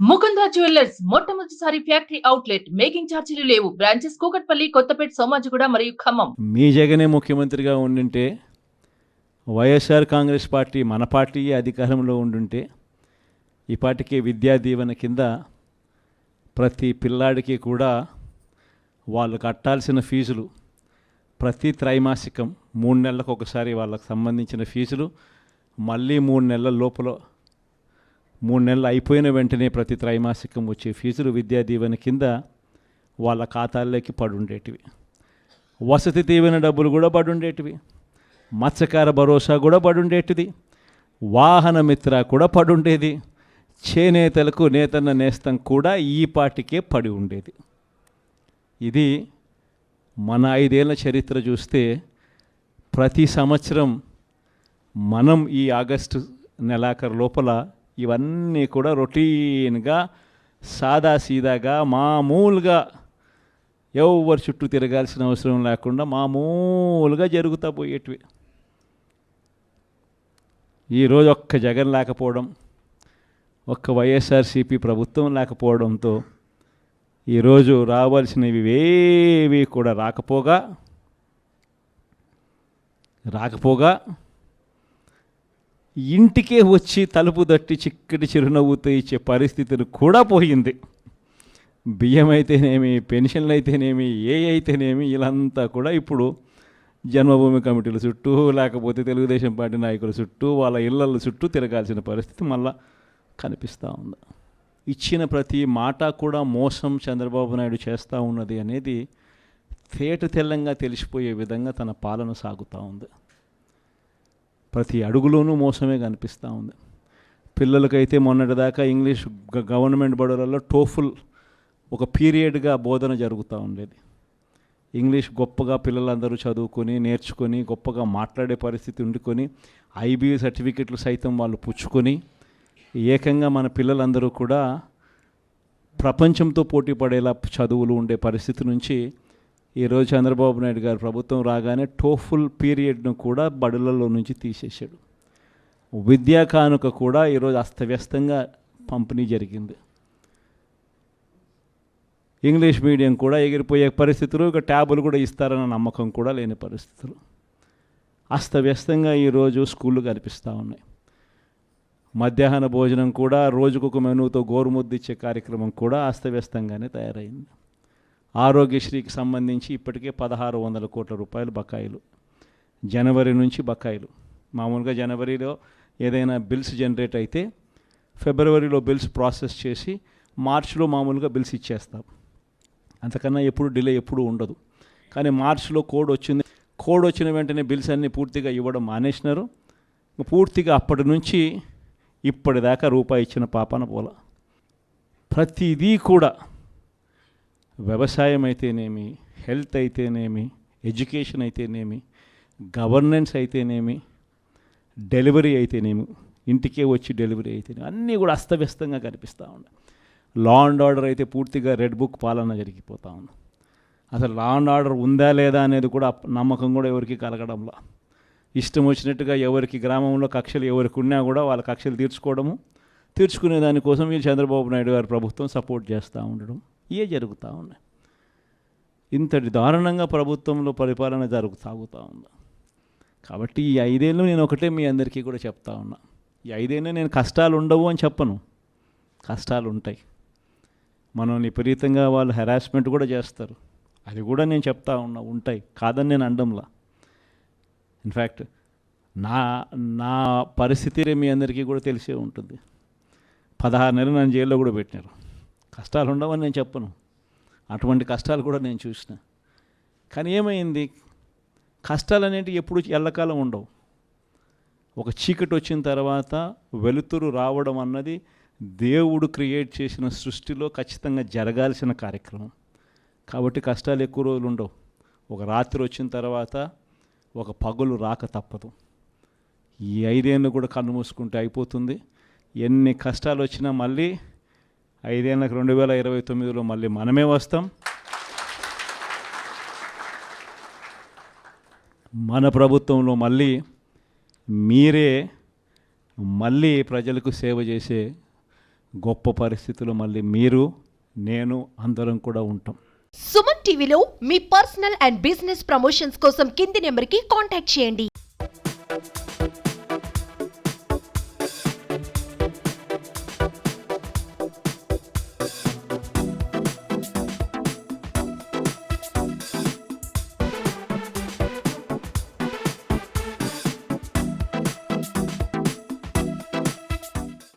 Mukunda jewellers మొట్టమొదటిసారి factory outlet making ఛార్జీలు లేవు. బ్రాంచెస్ కూకట్పల్లి కొత్తపేట సోమాజిగూడ మరియు ఖమ్మం. మీ జగనే ముఖ్యమంత్రిగా ఉండుంటే వైఎస్ఆర్ కాంగ్రెస్ పార్టీ మన పార్టీ అధికారంలో ఉండుంటే ఈ పార్టీకి విద్యా దీవెన కింద ప్రతి పిల్లాడికి కూడా వాళ్ళు కట్టాల్సిన ఫీజులు ప్రతి త్రైమాసికం మూడు నెలలకు ఒకసారి వాళ్ళకు సంబంధించిన ఫీజులు మళ్ళీ మూడు నెలల లోపల మూడు నెలలు అయిపోయిన వెంటనే ప్రతి త్రైమాసికం వచ్చే ఫీజులు విద్యా దీవెన కింద వాళ్ళ ఖాతాల్లోకి పడుండేటివి. వసతి దీవెన డబ్బులు కూడా పడుండేటివి. మత్స్యకార భరోసా కూడా పడుండేటిది. వాహన మిత్ర కూడా పడుండేది. చేనేతలకు నేతన్న నేస్తం కూడా ఈ పాటికే పడి ఉండేది. ఇది మన ఐదేళ్ళ చరిత్ర చూస్తే ప్రతి సంవత్సరం మనం ఈ ఆగస్టు నెలాఖరు లోపల ఇవన్నీ కూడా రొటీన్గా సాదాసీదాగా మామూలుగా ఎవరు చుట్టూ తిరగాల్సిన అవసరం లేకుండా మామూలుగా జరుగుతూ పోయేటివి. ఈరోజు ఒక్క జగన్ లేకపోవడం ఒక్క వైఎస్ఆర్సీపీ ప్రభుత్వం లేకపోవడంతో ఈరోజు రావాల్సినవి ఏవి కూడా రాకపోగా రాకపోగా ఇంటికే వచ్చి తలుపు తట్టి చిక్కటి చిరునవ్వుతో ఇచ్చే పరిస్థితులు కూడా పోయింది. బియ్యం అయితేనేమి పెన్షన్లు అయితేనేమి ఏ అయితేనేమి ఇలాంతా కూడా ఇప్పుడు జన్మభూమి కమిటీల చుట్టూ లేకపోతే తెలుగుదేశం పార్టీ నాయకుల చుట్టూ వాళ్ళ ఇళ్ళల చుట్టూ తిరగాల్సిన పరిస్థితి మళ్ళా కనిపిస్తూ ఉంది. ఇచ్చిన ప్రతి మాట కూడా మోసం చంద్రబాబు నాయుడు చేస్తూ ఉన్నది అనేది తేట తెల్లంగా తెలిసిపోయే విధంగా తన పాలన సాగుతూ ఉంది. ప్రతి అడుగులోనూ మోసమే కనిపిస్తూ ఉంది. పిల్లలకైతే మొన్నటిదాకా ఇంగ్లీష్ గ- గవర్నమెంట్ బడులలో టోఫుల్ ఒక పీరియడ్గా బోధన జరుగుతూ ఉండేది. ఇంగ్లీష్ గొప్పగా పిల్లలందరూ చదువుకొని నేర్చుకొని గొప్పగా మాట్లాడే పరిస్థితి ఉండుకొని ఐబీ సర్టిఫికెట్లు సైతం వాళ్ళు పుచ్చుకొని ఏకంగా మన పిల్లలందరూ కూడా ప్రపంచంతో పోటీ పడేలా చదువులు ఉండే పరిస్థితి నుంచి ఈరోజు చంద్రబాబు నాయుడు గారు ప్రభుత్వం రాగానే టోఫుల్ పీరియడ్ను కూడా బడులలో నుంచి తీసేశాడు. విద్యా కానుక కూడా ఈరోజు అస్తవ్యస్తంగా పంపిణీ జరిగింది. ఇంగ్లీష్ మీడియం కూడా ఎగిరిపోయే పరిస్థితులు ఇక ట్యాబులు కూడా ఇస్తారన్న నమ్మకం కూడా లేని పరిస్థితులు. అస్తవ్యస్తంగా ఈరోజు స్కూళ్ళు కనిపిస్తూ ఉన్నాయి. మధ్యాహ్న భోజనం కూడా రోజుకొక మెనూతో గోరుముద్దిచ్చే కార్యక్రమం కూడా అస్తవ్యస్తంగానే తయారైంది. ఆరోగ్యశ్రీకి సంబంధించి ఇప్పటికే పదహారు వందల కోట్ల రూపాయలు బకాయిలు. జనవరి నుంచి బకాయిలు. మామూలుగా జనవరిలో ఏదైనా బిల్స్ జనరేట్ అయితే ఫిబ్రవరిలో బిల్స్ ప్రాసెస్ చేసి మార్చిలో మామూలుగా బిల్స్ ఇచ్చేస్తాం. అంతకన్నా ఎప్పుడు డిలే ఎప్పుడు ఉండదు. కానీ మార్చిలో కోడ్ వచ్చింది. కోడ్ వచ్చిన వెంటనే బిల్స్ అన్నీ పూర్తిగా ఇవ్వడం మానేసినారు. పూర్తిగా అప్పటి నుంచి ఇప్పటిదాకా రూపాయి ఇచ్చిన పాపన పోల. ప్రతిదీ కూడా వ్యవసాయం అయితేనేమి హెల్త్ అయితేనేమి ఎడ్యుకేషన్ అయితేనేమి గవర్నెన్స్ అయితేనేమి డెలివరీ అయితేనేమి ఇంటికే వచ్చి డెలివరీ అయితేనేమి అన్నీ కూడా అస్తవ్యస్తంగా కనిపిస్తూ ఉన్నాయి. లా అండ్ ఆర్డర్ అయితే పూర్తిగా రెడ్ బుక్ పాలన జరిగిపోతూ ఉంది. అసలు లా అండ్ ఆర్డర్ ఉందా లేదా అనేది కూడా నమ్మకం కూడా ఎవరికి కలగడంలా. ఇష్టం వచ్చినట్టుగా ఎవరికి గ్రామంలో కక్షలు ఎవరికి ఉన్నా కూడా వాళ్ళ కక్షలు తీర్చుకోవడము తీర్చుకునే దానికోసం వీళ్ళు చంద్రబాబు నాయుడు గారి ప్రభుత్వం సపోర్ట్ చేస్తూ ఉండడం. ఇవే జరుగుతూ ఉన్నాయి ఇంతటి దారుణంగా ప్రభుత్వంలో పరిపాలన జరుగు సాగుతూ ఉంది. కాబట్టి ఈ ఐదేళ్ళు నేను ఒకటే మీ అందరికీ కూడా చెప్తా ఉన్నా. ఈ ఐదేళ్ళు నేను కష్టాలు ఉండవు అని చెప్పను. కష్టాలు ఉంటాయి. మనం విపరీతంగా వాళ్ళు హెరాస్మెంట్ కూడా చేస్తారు. అది కూడా నేను చెప్తా ఉన్నా ఉంటాయి. కాదని నేను అండంలా ఇన్ఫ్యాక్ట్ నా నా పరిస్థితి మీ అందరికీ కూడా తెలిసే ఉంటుంది. పదహారు నెలలు నన్ను జైల్లో కూడా పెట్టినారు. కష్టాలు ఉండవని నేను చెప్పను. అటువంటి కష్టాలు కూడా నేను చూసిన. కానీ ఏమైంది? కష్టాలు అనేటివి ఎప్పుడు ఎల్లకాలం ఉండవు. ఒక చీకటి వచ్చిన తర్వాత వెలుతురు రావడం అన్నది దేవుడు క్రియేట్ చేసిన సృష్టిలో ఖచ్చితంగా జరగాల్సిన కార్యక్రమం. కాబట్టి కష్టాలు ఎక్కువ రోజులు ఉండవు. ఒక రాత్రి వచ్చిన తర్వాత ఒక పగులు రాక తప్పదు. ఈ ఐదేళ్ళు కూడా కన్ను మూసుకుంటే అయిపోతుంది. ఎన్ని కష్టాలు వచ్చినా మళ్ళీ ఐదేళ్ళకి రెండు వేల ఇరవై తొమ్మిదిలో మళ్ళీ మనమే వస్తాం. మన ప్రభుత్వంలో మళ్ళీ మీరే మళ్ళీ ప్రజలకు సేవ చేసే గొప్ప పరిస్థితులు మళ్ళీ మీరు నేను అందరం కూడా ఉంటాం. సుమన్ టీవీలో మీ పర్సనల్ అండ్ బిజినెస్ ప్రమోషన్స్ కోసం కింది నెంబర్కి కాంటాక్ట్ చేయండి.